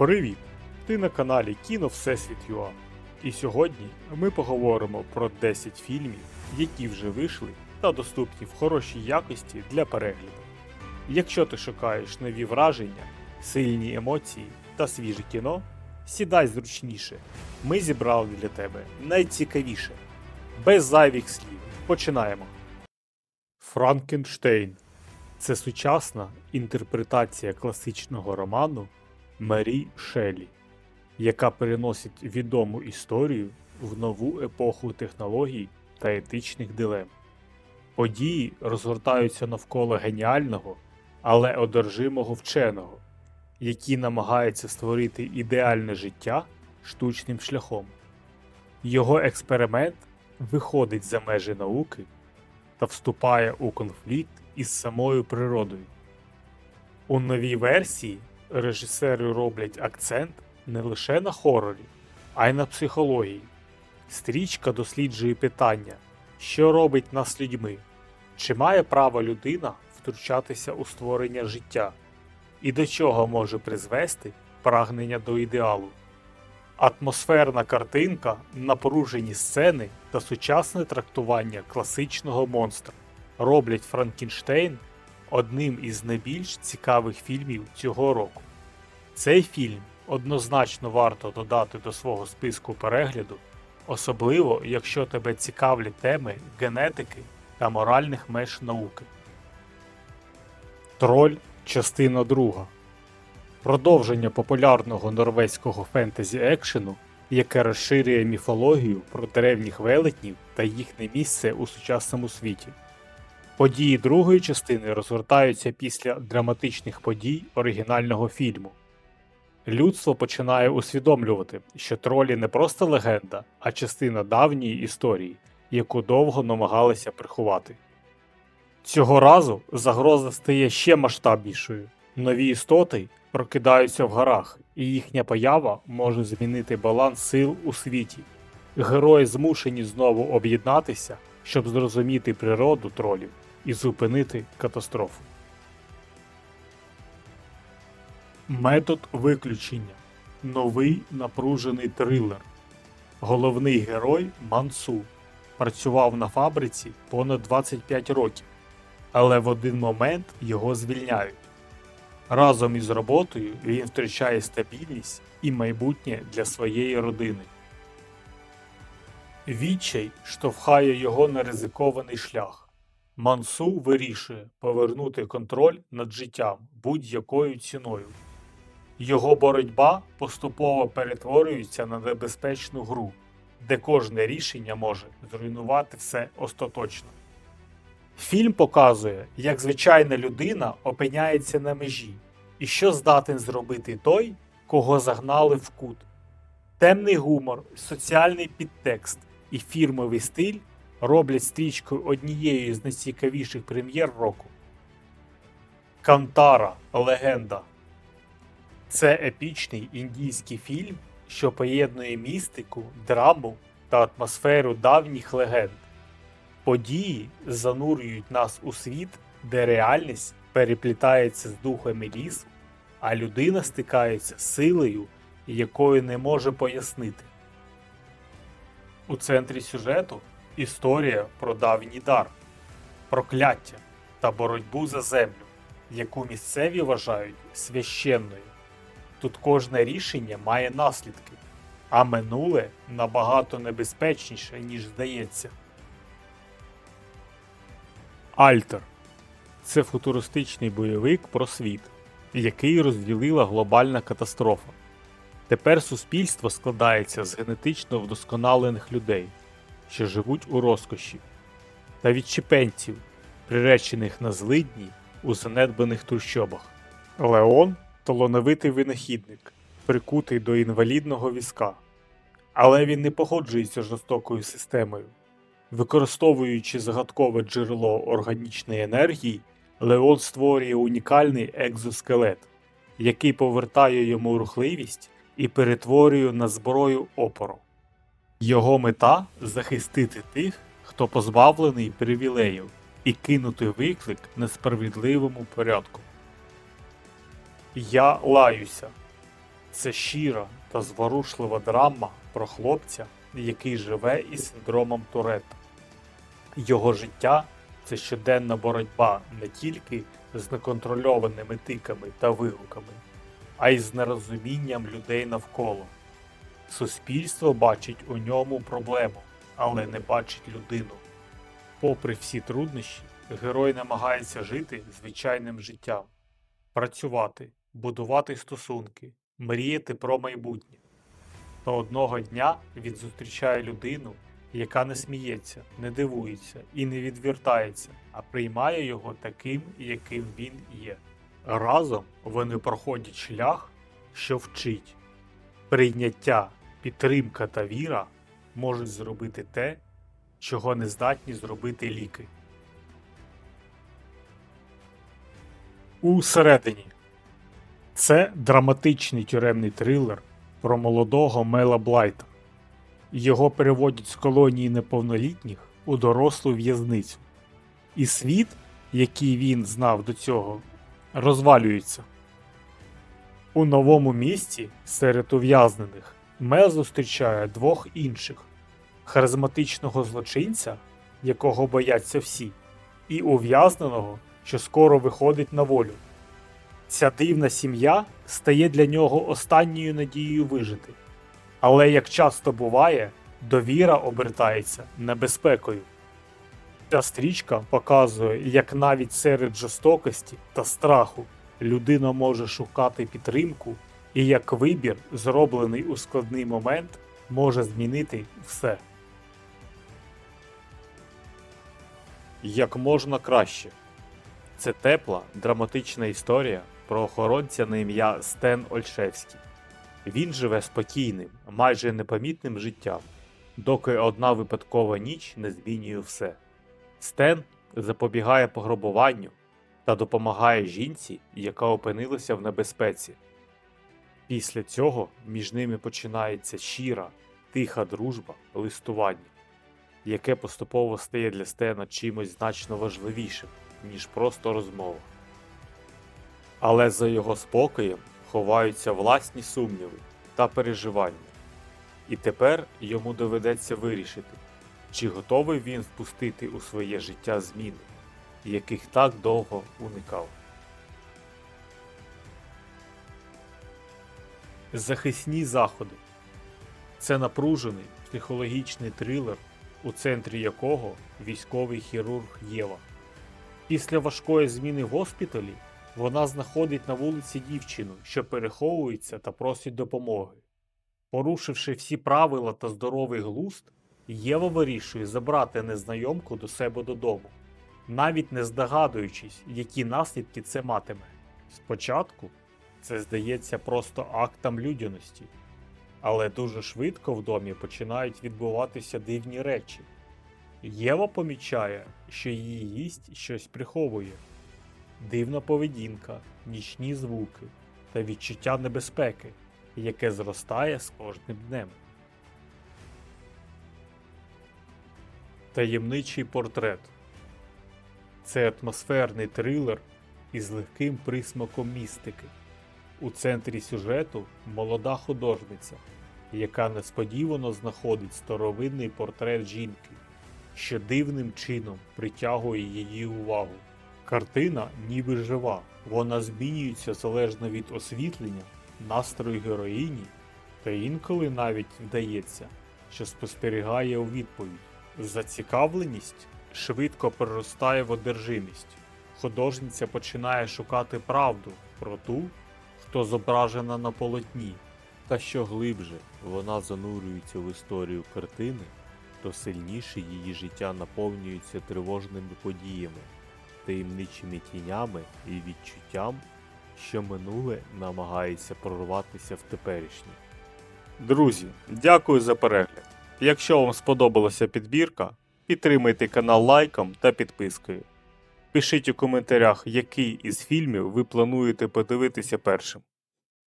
Привіт! Ти на каналі Кіно Всесвіт ЮА. І сьогодні ми поговоримо про 10 фільмів, які вже вийшли та доступні в хорошій якості для перегляду. Якщо ти шукаєш нові враження, сильні емоції та свіже кіно, сідай зручніше. Ми зібрали для тебе найцікавіше. Без зайвих слів. Починаємо. Франкенштейн це сучасна інтерпретація класичного роману Мері Шелі, яка переносить відому історію в нову епоху технологій та етичних дилем. Події розгортаються навколо геніального, але одержимого вченого, який намагається створити ідеальне життя штучним шляхом. Його експеримент виходить за межі науки та вступає у конфлікт із самою природою. У новій версії режисери роблять акцент не лише на хорорі, а й на психології. Стрічка досліджує питання, що робить нас людьми, чи має право людина втручатися у створення життя, і до чого може призвести прагнення до ідеалу. Атмосферна картинка, напружені сцени та сучасне трактування класичного монстра роблять Франкенштейн одним із найбільш цікавих фільмів цього року. Цей фільм однозначно варто додати до свого списку перегляду, особливо якщо тебе цікавлять теми генетики та моральних меж науки. Троль частина 2 Продовження популярного норвезького фентезі екшену, яке розширює міфологію про древніх велетнів та їхнє місце у сучасному світі. Події другої частини розгортаються після драматичних подій оригінального фільму. Людство починає усвідомлювати, що тролі не просто легенда, а частина давньої історії, яку довго намагалися приховати. Цього разу загроза стає ще масштабнішою. Нові істоти прокидаються в горах, і їхня поява може змінити баланс сил у світі. Герої змушені знову об'єднатися, щоб зрозуміти природу тролів і зупинити катастрофу. Метод виключення. Новий напружений трилер. Головний герой Мансу працював на фабриці понад 25 років, але в один момент його звільняють. Разом із роботою він втрачає стабільність і майбутнє для своєї родини. Відчай штовхає його на ризикований шлях. Мансу вирішує повернути контроль над життям будь-якою ціною. Його боротьба поступово перетворюється на небезпечну гру, де кожне рішення може зруйнувати все остаточно. Фільм показує, як звичайна людина опиняється на межі, і що здатен зробити той, кого загнали в кут. Темний гумор, соціальний підтекст і фірмовий стиль роблять стрічку однією з найцікавіших прем'єр року. Кантара Легенда це епічний індійський фільм, що поєднує містику, драму та атмосферу давніх легенд. Події занурюють нас у світ, де реальність переплітається з духами лісу, а людина стикається з силою, якою не може пояснити. У центрі сюжету історія про давній дар, прокляття та боротьбу за землю, яку місцеві вважають священною. Тут кожне рішення має наслідки, а минуле набагато небезпечніше, ніж здається. Альтер це футуристичний бойовик про світ, який розділила глобальна катастрофа. Тепер суспільство складається з генетично вдосконалених людей, що живуть у розкоші, та відчепенців, приречених на злидні у занедбаних трущобах. Леон талановитий винахідник, прикутий до інвалідного візка. Але він не погоджується з жорстокою системою. Використовуючи загадкове джерело органічної енергії, Леон створює унікальний екзоскелет, який повертає йому рухливість і перетворює на зброю опору. Його мета захистити тих, хто позбавлений привілеїв, і кинути виклик несправедливому порядку. Я лаюся. Це щира та зворушлива драма про хлопця, який живе із синдромом Туретта. Його життя це щоденна боротьба не тільки з неконтрольованими тиками та вигуками, а й з нерозумінням людей навколо. Суспільство бачить у ньому проблему, але не бачить людину. Попри всі труднощі, герой намагається жити звичайним життям, працювати, будувати стосунки, мріяти про майбутнє. Та одного дня він зустрічає людину, яка не сміється, не дивується і не відвертається, а приймає його таким, яким він є. Разом вони проходять шлях, що вчить. Прийняття, підтримка та віра можуть зробити те, чого не здатні зробити ліки. Усередині це драматичний тюремний трилер про молодого Мела Блайта. Його переводять з колонії неповнолітніх у дорослу в'язницю. І світ, який він знав до цього, розвалюється. У новому місті серед ув'язнених Мел зустрічає двох інших харизматичного злочинця, якого бояться всі, і ув'язненого, що скоро виходить на волю. Ця дивна сім'я стає для нього останньою надією вижити. Але як часто буває, довіра обертається небезпекою. Ця стрічка показує, як навіть серед жорстокості та страху людина може шукати підтримку, і як вибір, зроблений у складний момент, може змінити все. Як можна краще. Це тепла, драматична історія про охоронця на ім'я Стен Ольшевський. Він живе спокійним, майже непомітним життям, доки одна випадкова ніч не змінює все. Стен запобігає пограбуванню та допомагає жінці, яка опинилася в небезпеці. Після цього між ними починається щира, тиха дружба, листування, яке поступово стає для Стена чимось значно важливішим, ніж просто розмова. Але за його спокоєм ховаються власні сумніви та переживання. І тепер йому доведеться вирішити, чи готовий він впустити у своє життя зміни, яких так довго уникав. Захисні заходи це напружений психологічний трилер, у центрі якого військовий хірург Єва. Після важкої зміни в госпіталі вона знаходить на вулиці дівчину, що переховується та просить допомоги. Порушивши всі правила та здоровий глузд, Єва вирішує забрати незнайомку до себе додому, навіть не здогадуючись, які наслідки це матиме. Спочатку це здається просто актом людяності, але дуже швидко в домі починають відбуватися дивні речі. Єва помічає, що її гість щось приховує дивна поведінка, нічні звуки та відчуття небезпеки, яке зростає з кожним днем. Таємничий портрет це атмосферний трилер із легким присмаком містики. У центрі сюжету молода художниця, яка несподівано знаходить старовинний портрет жінки, що дивним чином притягує її увагу. Картина ніби жива, вона змінюється залежно від освітлення, настрою героїні, та інколи навіть вдається, що спостерігає у відповідь. Зацікавленість швидко переростає в одержимість. Художниця починає шукати правду про ту, хто зображена на полотні. Та що глибше вона занурюється в історію картини, то сильніше її життя наповнюється тривожними подіями, таємничими тінями і відчуттям, що минуле намагається прорватися в теперішнє. Друзі, дякую за перегляд. Якщо вам сподобалася підбірка, підтримайте канал лайком та підпискою. Пишіть у коментарях, який із фільмів ви плануєте подивитися першим.